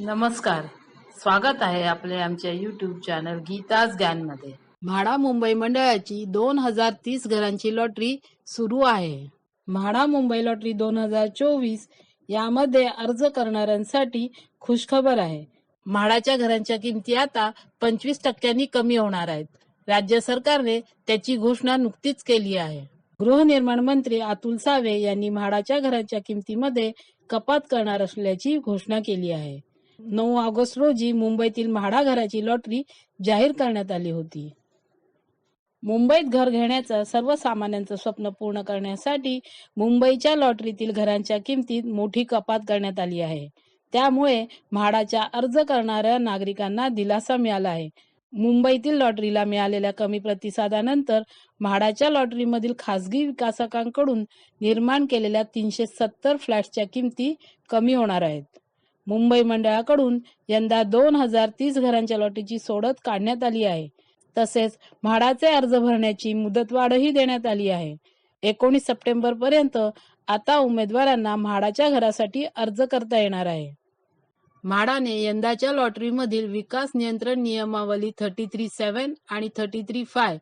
नमस्कार. स्वागत आहे आपले आमच्या युट्यूब चॅनल गीताज ज्ञानमध्ये. म्हाडा मुंबई मंडळाची दोन हजार तीस घरांची लॉटरी सुरू आहे. म्हाडा मुंबई लॉटरी दोन हजार चोवीस यामध्ये अर्ज करणाऱ्यांसाठी खुशखबर आहे. म्हाडाच्या घरांच्या किमती आता पंचवीस टक्क्यांनी कमी होणार आहेत. राज्य सरकारने त्याची घोषणा नुकतीच केली आहे. गृहनिर्माण मंत्री अतुल सावे यांनी म्हाडाच्या घरांच्या किमतीमध्ये कपात करणार असल्याची घोषणा केली आहे. नऊ ऑगस्ट रोजी मुंबईतील म्हाडा घराची लॉटरी जाहीर करण्यात आली होती. मुंबईत घर घेण्याचं सर्वसामान्यांचं स्वप्न पूर्ण करण्यासाठी मुंबईच्या लॉटरीतील घरांच्या किमतीत मोठी कपात करण्यात आली आहे. त्यामुळे म्हाडाच्या अर्ज करणाऱ्या नागरिकांना दिलासा मिळाला आहे. मुंबईतील लॉटरीला मिळालेल्या कमी प्रतिसादानंतर म्हाडाच्या लॉटरीमधील खासगी विकासकांकडून निर्माण केलेल्या तीनशे सत्तर फ्लॅटच्या किमती कमी होणार आहेत. मुंबई मंडळाकडून यंदा दोन हजार तीस घरांच्या लॉटरीची सोडत काढण्यात आली आहे. तसेच म्हाडाचे अर्ज भरण्याची मुदतवाढही देण्यात आली आहे. एकोणीस सप्टेंबर पर्यंत आता उमेदवारांना म्हाडाच्या घरासाठी अर्ज करता येणार आहे. म्हाडाने यंदाच्या लॉटरीमधील विकास नियंत्रण नियमावली थर्टी थ्री सेवन आणि थर्टी थ्री फाय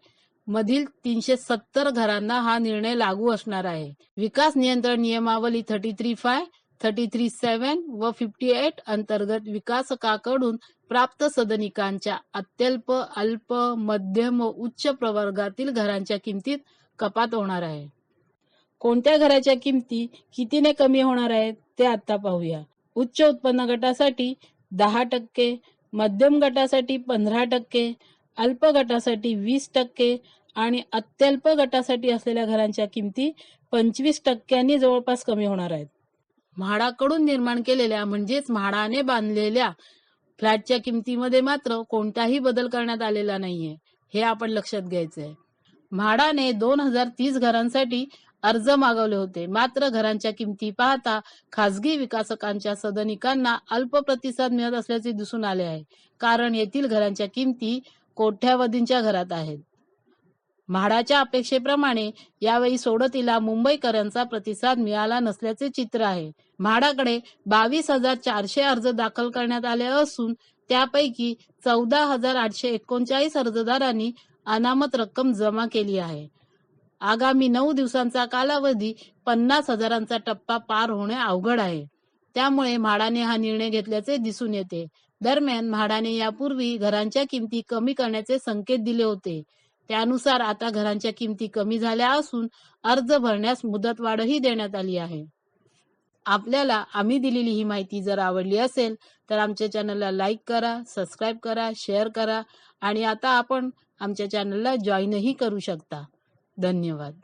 मधील तीनशे सत्तर घरांना हा निर्णय लागू असणार आहे. विकास नियंत्रण नियमावली thirty three five thirty three seven व फिफ्टी एट अंतर्गत विकासकाकडून प्राप्त सदनिकांच्या अत्यल्प अल्प मध्यम व उच्च प्रवर्गातील घरांच्या किमतीत कपात होणार आहे. कोणत्या घराच्या किमती कितीने कमी होणार आहेत ते आता पाहूया. उच्च उत्पन्न गटासाठी दहा टक्के मध्यम गटासाठी पंधरा टक्के अल्प गटासाठी वीस टक्के आणि अत्यल्प गटासाठी असलेल्या घरांच्या किमती पंचवीस टक्क्यांनी जवळपास कमी होणार आहेत. म्हाडाकडून निर्माण केलेल्या म्हणजेच म्हाडाने बांधलेल्या फ्लॅटच्या किमतीमध्ये मात्र कोणताही बदल करण्यात आलेला नाहीये हे आपण लक्षात घ्यायचं आहे म्हाडाने दोन हजार तीस घरांसाठी अर्ज मागवले होते. मात्र घरांच्या किमती पाहता खासगी विकासकांच्या सदनिकांना अल्प प्रतिसाद मिळत असल्याचे दिसून आले आहे. कारण येथील घरांच्या किमती कोट्यावधींच्या घरात आहेत. म्हाडाच्या अपेक्षेप्रमाणे यावेळी सोडतीला मुंबईकरांचा प्रतिसाद मिळाला नसल्याचे चित्र आहे. म्हाडाकडे बावीस हजार चारशे अर्ज दाखल करण्यात आले असून त्यापैकी चौदा हजार आठशे एकोणचाळीस अर्जदारांनी अनामत रक्कम जमा केली आहे. आगामी नऊ दिवसांचा कालावधी पन्नास हजारांचा टप्पा पार होणे अवघड आहे. त्यामुळे म्हाडाने हा निर्णय घेतल्याचे दिसून येते. दरम्यान म्हाडाने यापूर्वी घरांच्या किमती कमी करण्याचे संकेत दिले होते. त्यानुसार आता घरांच्या किमती कमी झाल्या असून अर्ज भरण्यास मुदतवाढही देण्यात आली आहे. आपल्याला आम्ही दिलेली ही माहिती जर आवडली असेल तर आमच्या चॅनलला लाईक करा सबस्क्राईब करा शेअर करा आणि आता आपण आमच्या चॅनलला जॉईनही करू शकता. धन्यवाद.